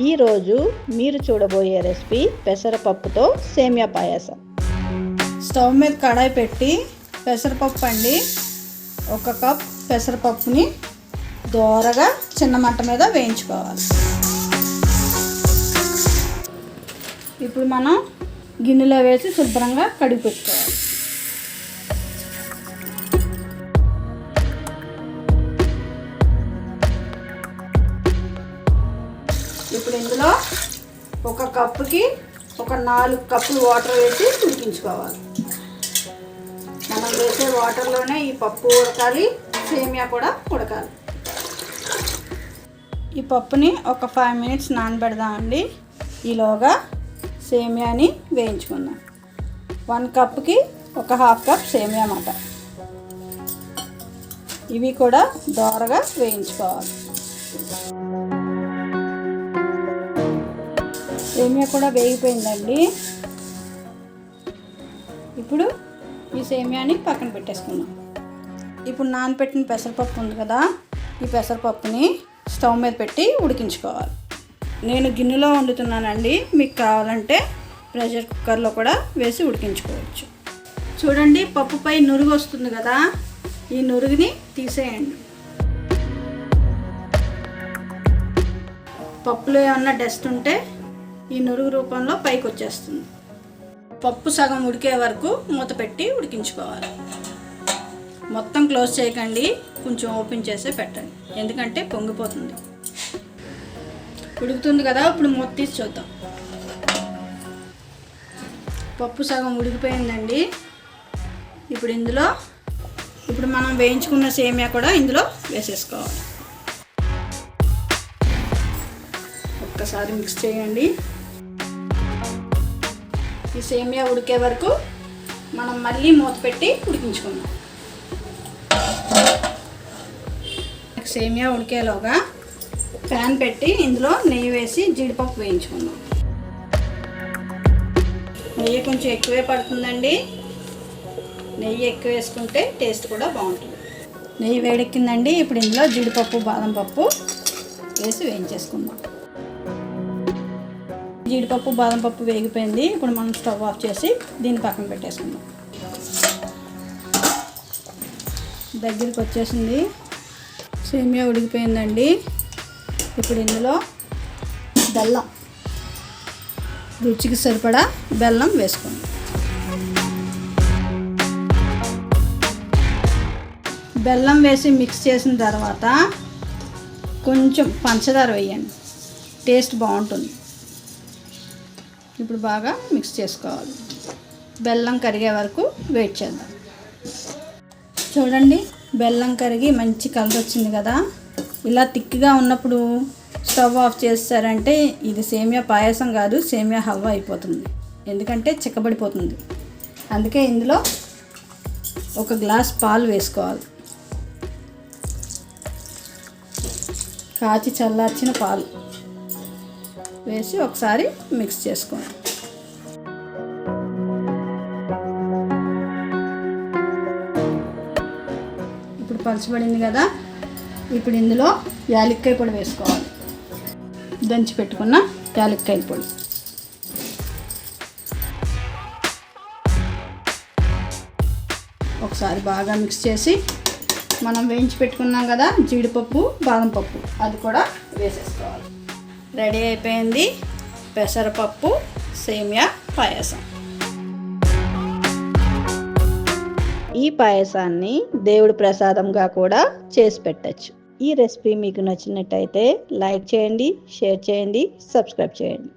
ఈరోజు మీరు చూడబోయే రెసిపీ పెసరపప్పుతో సేమియా పాయసం. స్టవ్ మీద కడాయి పెట్టి పెసరపప్పు అండి. ఒక కప్ పెసరపప్పుని దోరగా చిన్న మంట మీద వేయించుకోవాలి. ఇప్పుడు మనం గిన్నెలో వేసి శుభ్రంగా కడిగి పెట్టుకోవాలి. ఇప్పుడు ఇందులో ఒక కప్పుకి ఒక నాలుగు కప్పులు వాటర్ వేసి ఉడికించుకోవాలి. మనం వేసే వాటర్లోనే ఈ పప్పు ఉడకాలి సేమియా కూడా ఉడకాలి. ఈ పప్పుని ఒక ఫైవ్ మినిట్స్ నానబెడదామండి. ఈలోగా సేమియాని వేయించుకుందాం. వన్ కప్కి ఒక హాఫ్ కప్ సేమియా అన్నమాట. ఇవి కూడా దోరగా వేయించుకోవాలి. సేమియా కూడా వేగిపోయిందండి. ఇప్పుడు ఈ సేమియాని పక్కన పెట్టేసుకుందాం. ఇప్పుడు నానపెట్టిన పెసరపప్పు ఉంది కదా ఈ పెసరపప్పుని స్టవ్ మీద పెట్టి ఉడికించుకోవాలి. నేను గిన్నెలో వండుతున్నానండి మీకు కావాలంటే ప్రెషర్ కుక్కర్లో కూడా వేసి ఉడికించుకోవచ్చు. చూడండి పప్పుపై నురుగు వస్తుంది కదా ఈ నురుగుని తీసేయండి. పప్పులో ఏమన్నా డస్ట్ ఉంటే ఈ నురుగు రూపంలో పైకి వచ్చేస్తుంది. పప్పు సగం ఉడికే వరకు మూత పెట్టి ఉడికించుకోవాలి. మొత్తం క్లోజ్ చేయకండి. కొంచెం ఓపెన్ చేసే పెట్టండి. ఎందుకంటే పొంగిపోతుంది. ఉడుకుతుంది కదా ఇప్పుడు మూత తీసి చూద్దాం. పప్పు సగం ఉడికిపోయిందండి. ఇప్పుడు ఇందులో ఇప్పుడు మనం వేయించుకున్న సేమియా కూడా ఇందులో వేసేసుకోవాలి. ఒకసారి మిక్స్ చేయండి. ఈ సేమియా ఉడికే వరకు మనం మళ్ళీ మూత పెట్టి ఉడికించుకుందాం. సేమియా ఉడికేలోగా ప్యాన్ పెట్టి ఇందులో నెయ్యి వేసి జీడిపప్పు వేయించుకుందాం. నెయ్యి కొంచెం ఎక్కువే పడుతుందండి. నెయ్యి ఎక్కువ వేసుకుంటే టేస్ట్ కూడా బాగుంటుంది. నెయ్యి వేడెక్కిందండి. ఇప్పుడు ఇందులో జీడిపప్పు బాదం పప్పు వేసి వేయించేసుకుందాం. జీడిపప్పు బాదం పప్పు వేగిపోయింది. ఇప్పుడు మనం స్టవ్ ఆఫ్ చేసి దీన్ని పక్కన పెట్టేసుకుందాం. దగ్గరికి వచ్చేసింది. సేమియా ఉడికిపోయిందండి. ఇప్పుడు ఇందులో బెల్లం. రుచికి సరిపడా బెల్లం వేసుకోండి. బెల్లం వేసి మిక్స్ చేసిన తర్వాత కొంచెం పంచదార వేయండి. టేస్ట్ బాగుంటుంది. ఇప్పుడు బాగా మిక్స్ చేసుకోవాలి. బెల్లం కరిగే వరకు వెయిట్ చేద్దాం. చూడండి బెల్లం కరిగి మంచి కలర్ వచ్చింది కదా. ఇలా థిక్గా ఉన్నప్పుడు స్టవ్ ఆఫ్ చేస్తారంటే ఇది సేమియా పాయసం కాదు సేమియా హల్వా అయిపోతుంది. ఎందుకంటే చిక్కబడిపోతుంది. అందుకే ఇందులో ఒక గ్లాస్ పాలు వేసుకోవాలి. కాచి చల్లార్చిన పాలు. వేసి ఒకసారి మిక్స్ చేసుకోండి ఇప్పుడు పలచబడింది కదా ఇప్పుడు ఇందులో యాలక్కాయ పొడి వేసుకోవాలి. దంచి పెట్టుకున్న యాలక్కాయ పొడి. ఒకసారి బాగా మిక్స్ చేసి మనం వేయించి పెట్టుకున్నాం కదా జీడిపప్పు బాదం పప్పు అది కూడా వేసేసుకోవాలి. రెడీ అయిపోయింది పెసరపప్పు సేమియా పాయసం. ఈ పాయసాన్ని దేవుడి ప్రసాదంగా కూడా చేసి పెట్టచ్చు. ఈ రెసిపీ మీకు నచ్చినట్టయితే లైక్ చేయండి షేర్ చేయండి సబ్స్క్రైబ్ చేయండి.